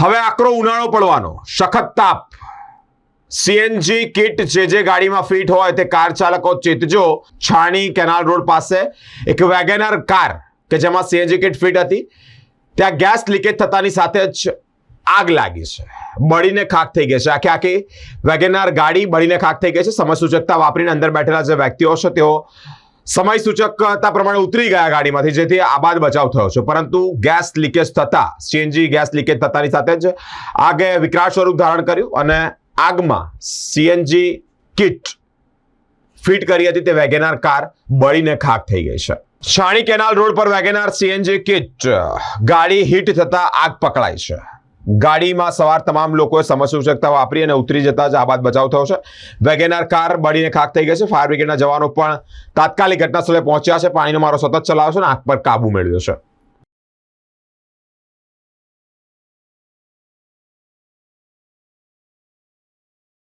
હવે આકરો ઉનાળો પડવાનો. સખત તાપ. સીએનજી કિટ જે જે ગાડીમાં ફિટ હોય તે કાર ચાલકો ચેતજો છાણી કેનાલ રોડ પાસે. એક વેગેનર કાર કે જેમાં સીએનજી કિટ ફિટ હતી. ત્યાં ગેસ લીકેજ થતાની સાથે જ આગ લાગી છે. બળીને ખાક થઈ ગઈ છે. આખી આખી વેગેનાર ગાડી બળીને ખાક થઈ ગઈ છે. સમય સૂચકતા વાપરીને અંદર બેઠેલા જે વ્યક્તિઓ છે તેઓ સમય સૂચકતા પ્રમાણે ઉતરી ગયા ગાડીમાંથી, જેથી આબાદ બચાવ થયો છે. પરંતુ ગેસ લીકેજ થતા સીએનજી ગેસ લીકેજ થતાની સાથે જ આગે વિકરાળ સ્વરૂપ ધારણ કર્યું અને આગમાં સીએનજી કિટ ફિટ કરી હતી. તે વેગેનાર કાર બળીને ખાક થઈ ગઈ છે. છાણી કેનાલ રોડ પર વેગેનાર સીએનજી કિટ, ગાડી હિટ થતા આગ પકડાઈ છે. ગાડીમાં સવાર તમામ લોકોએ સમસૂચકતા વાપરી અને ઉતરી જતા જ આબાદ બચાવ થયો છે. વેગેનાર કાર બળીને ખાક થઈ ગઈ છે. ફાયર બ્રિગેડના જવાનો પણ તાત્કાલિક ઘટના સ્થળે પહોંચ્યા છે. પાણીનો મારો સતત ચલાવ્યો છે અને આગ પર કાબુ મેળવ્યો છે.